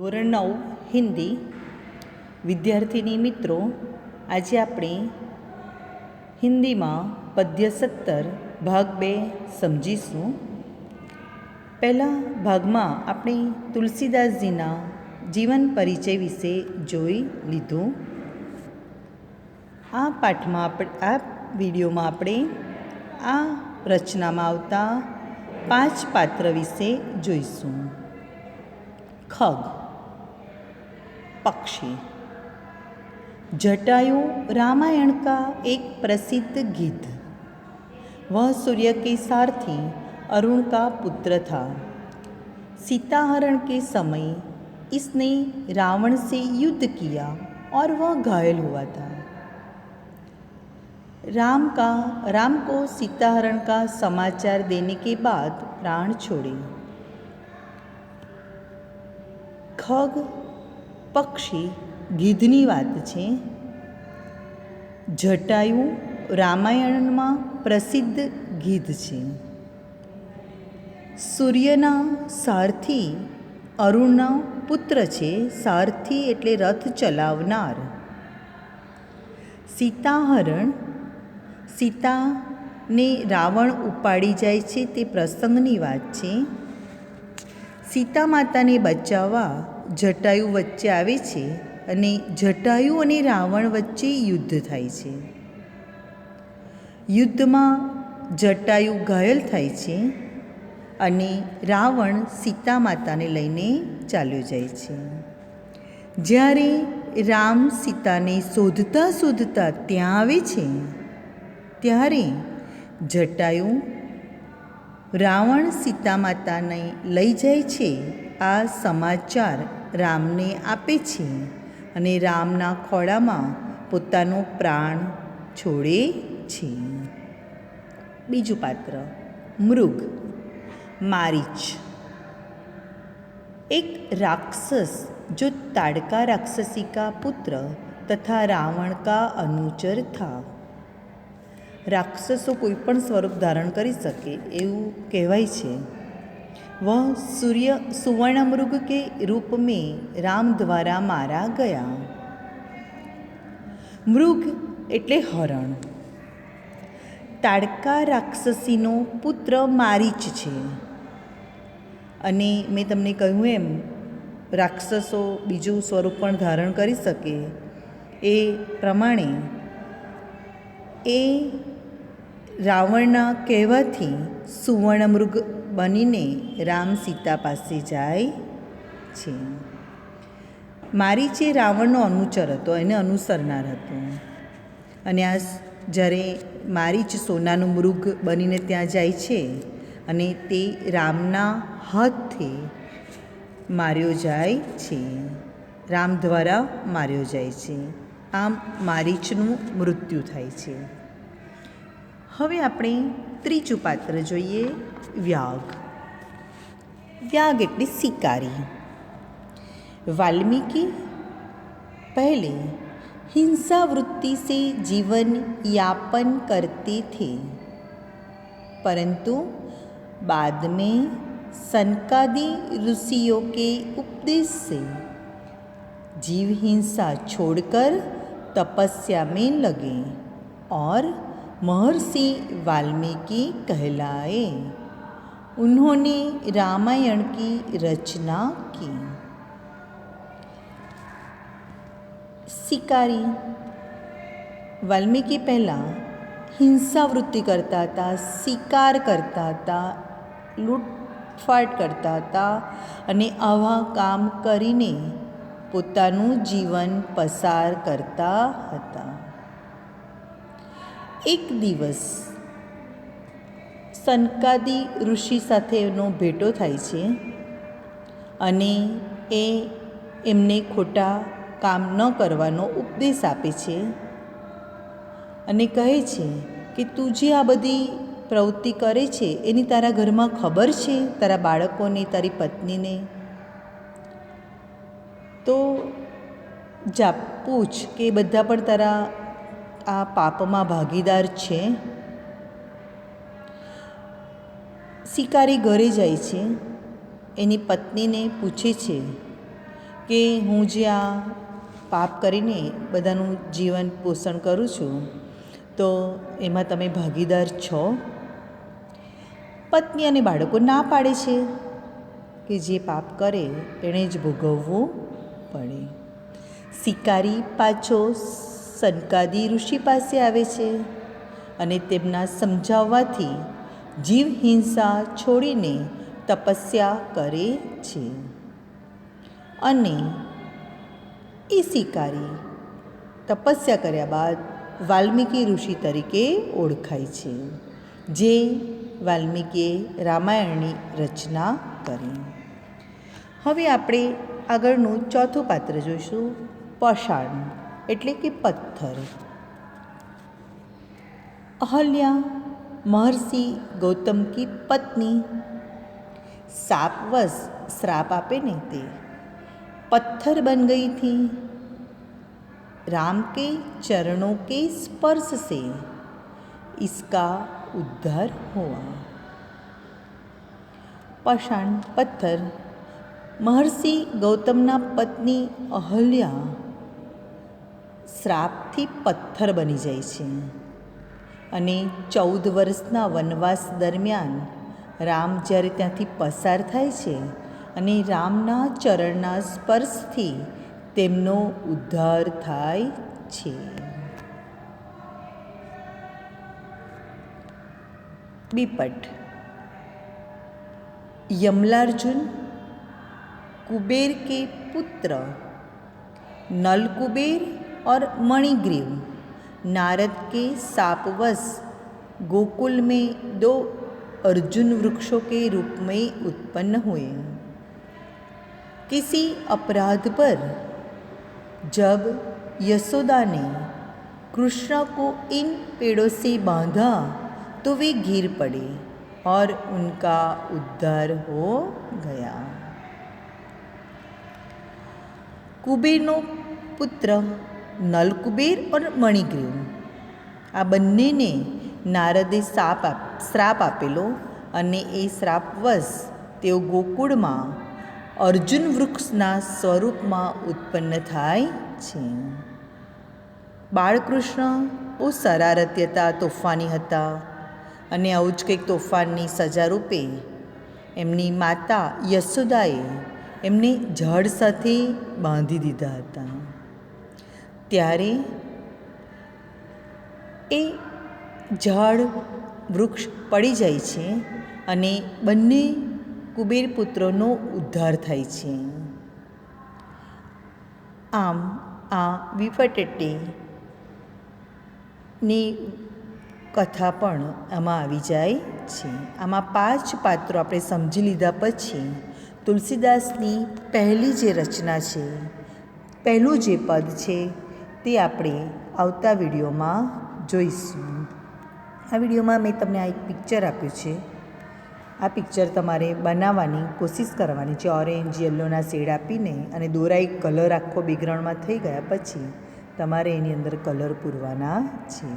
ધોરણ નવ, હિન્દી. વિદ્યાર્થીની મિત્રો, આજે આપણે હિન્દીમાં પદ્ય સત્તર, ભાગ બે સમજીશું. પહેલા ભાગમાં આપણે તુલસીદાસજીના જીવન પરિચય વિશે જોઈ લીધું. આ પાઠમાં આપણે આ વિડીયોમાં આપણે આ રચનામાં આવતા પાંચ પાત્ર વિશે જોઈશું. खग पक्षी। जटायु रामायण का एक प्रसिद्ध गीत। वह सूर्य के सारथी अरुण का पुत्र था। सीताहरण के समय इसने रावण से युद्ध किया और वह घायल हुआ था। राम का, राम को सीताहरण का समाचार देने के बाद प्राण छोड़े। ખગ પક્ષી ગીધની વાત છે. જટાયુ રામાયણમાં પ્રસિદ્ધ ગીધ છે. સૂર્યના સારથી અરુણના પુત્ર છે. સારથી એટલે રથ ચલાવનાર. સીતાહરણ સીતાને રાવણ ઉપાડી જાય છે તે પ્રસંગની વાત છે. સીતા માતાને બચાવવા જટાયુ વચ્ચે આવે છે અને જટાયુ અને રાવણ વચ્ચે યુદ્ધ થાય છે. યુદ્ધમાં જટાયુ ઘાયલ થાય છે અને રાવણ સીતા માતાને લઈને ચાલ્યો જાય છે. જ્યારે રામ સીતાને શોધતા શોધતા ત્યાં આવે છે, ત્યારે જટાયુ રાવણ સીતા માતાને લઈ જાય છે આ સમાચાર રામને આપે છે અને રામના ખોળામાં પોતાનો પ્રાણ છોડે છે. બીજું પાત્ર, મૃગ, મારીચ. એક રાક્ષસ, જો તાડકા રાક્ષસિકા પુત્ર તથા રાવણ કા અનુચર થા. રાક્ષસો કોઈ પણ સ્વરૂપ ધારણ કરી શકે એવું કહેવાય છે. વહ સૂર્ય સુવર્ણમૃગ કે રૂપ મેં રામ દ્વારા મારા ગયા મૃગ એટલે હરણ તાડકા રાક્ષસીનો પુત્ર મારીચ છે અને મેં તમને કહ્યું એમ, રાક્ષસો બીજું સ્વરૂપ પણ ધારણ કરી શકે એ પ્રમાણે એ રાવણના કહેવાથી સુવર્ણમૃગ બનીને રામ સીતા પાસે જાય છે. મારીચે રાવણનો અનુચર હતો એને અનુસરનાર હતો. અને આ જ્યારે મારીચ સોનાનું મૃગ બનીને ત્યાં જાય છે અને તે રામના હાથથી માર્યો જાય છે. રામ દ્વારા માર્યો જાય છે. આમ મારીચનું મૃત્યુ થાય છે. હવે આપણે ત્રીજું પાત્ર જોઈએ વ્યાગ व्याग એટલે શિકારી वाल्मीकि पहले हिंसा वृत्ति से जीवन यापन करते थे परंतु बाद में सनकादि ऋषियों के उपदेश से जीव हिंसा छोड़कर तपस्या में लगे और महर्षि वाल्मीकि कहलाए उन्होंने रामायण की रचना की શિકારી વાલ્મીકી પહેલાં હિંસાવૃત્તિ કરતા હતા શિકાર કરતા હતા લૂંટફાટ કરતા હતા અને આવા કામ કરીને પોતાનું જીવન પસાર કરતા હતા એક દિવસ સનકાદી ઋષિ સાથેનો ભેટો થાય છે અને એ એમને ખોટા કામ ન કરવાનો ઉપદેશ આપે છે અને કહે છે કે તું જે આ બધી પ્રવૃત્તિ કરે છે, એની તારા ઘરમાં ખબર છે તારા બાળકોને, તારી પત્નીને? તો જા, પૂછ કે બધા પણ તારા આ પાપમાં ભાગીદાર છે. શિકારી ઘરે જાય છે. એની પત્નીને પૂછે છે કે હું જે આ પાપ કરીને બધાનું જીવન પોષણ કરું છું, તો એમાં તમે ભાગીદાર છો? પત્ની અને બાળકો ના પાડે છે કે જે પાપ કરે એણે જ ભોગવવું પડે. શિકારી પાછો સનકાદી ઋષિ પાસે આવે છે અને તેમના સમજાવવાથી જીવ હિંસા છોડીને તપસ્યા કરે છે. અને એ શિકારી તપસ્યા કર્યા બાદ વાલ્મીકી ઋષિ તરીકે ઓળખાય છે, જે વાલ્મીકીએ રામાયણની રચના કરી. હવે આપણે આગળનું ચોથું પાત્ર જોઈશું પષાણ એટલે કે પથ્થર અહલ્યા મહર્ષિ ગૌતમ કી પત્ની સાપવશ શ્રાપ આપે ને તે पत्थर बन गई थी राम के चरणों के स्पर्श से इसका उद्धार हुआ पाषाण पत्थर મહર્ષિ ગૌતમના પત્ની અહલ્યા શ્રાપથી પથ્થર બની જાય છે. અને ચૌદ વર્ષના વનવાસ દરમિયાન રામ જ્યારે ત્યાંથી પસાર થાય છે અને રામના ચરણના સ્પર્શથી તેમનો ઉદ્ધાર થાય છે. બીપટ. યમલાર્જુન કુબેર કે પુત્ર? નલકુબેર और मणिग्रीव। नारद के सापवश गोकुल में दो अर्जुन वृक्षों के रूप में उत्पन्न हुए। किसी अपराध पर जब यशोदा ने कृष्ण को इन पेड़ों से बांधा तो वे गिर पड़े और उनका उद्धार हो गया। कुबेर नो पुत्र નલકુબેર અને મણિગ્રીવ. આ બંનેને નારદે સાપ આપ, શ્રાપ આપેલો અને એ શ્રાપવશ તેઓ ગોકુળમાં અર્જુન વૃક્ષના સ્વરૂપમાં ઉત્પન્ન થાય છે. બાળકૃષ્ણ બહુ શરારતી હતા તોફાની હતા અને આવું જ કંઈક તોફાનની સજા રૂપે એમની માતા યશોદાએ એમને જળ સાથે બાંધી દીધા હતા. ત્યારે એ ઝાડ વૃક્ષ પડી જાય છે અને બંને કુબેર પુત્રોનો ઉદ્ધાર થાય છે. આમ આ વિફટેટીની કથા પણ આમાં આવી જાય છે. આમાં પાંચ પાત્રો આપણે સમજી લીધા પછી તુલસીદાસની પહેલી જે રચના છે, પહેલું જે પદ છે તે આપણે આવતા વિડીયોમાં જોઈશું. આ વિડીયોમાં મેં તમને આ એક પિક્ચર આપ્યું છે. આ પિક્ચર તમારે બનાવવાની કોશિશ કરવાની છે. ઓરેન્જ, યલોના શેડ આપીને અને દોરા એક કલર આખો બેકગ્રાઉન્ડમાં થઈ ગયા પછી તમારે એની અંદર કલર પૂરવાના છે.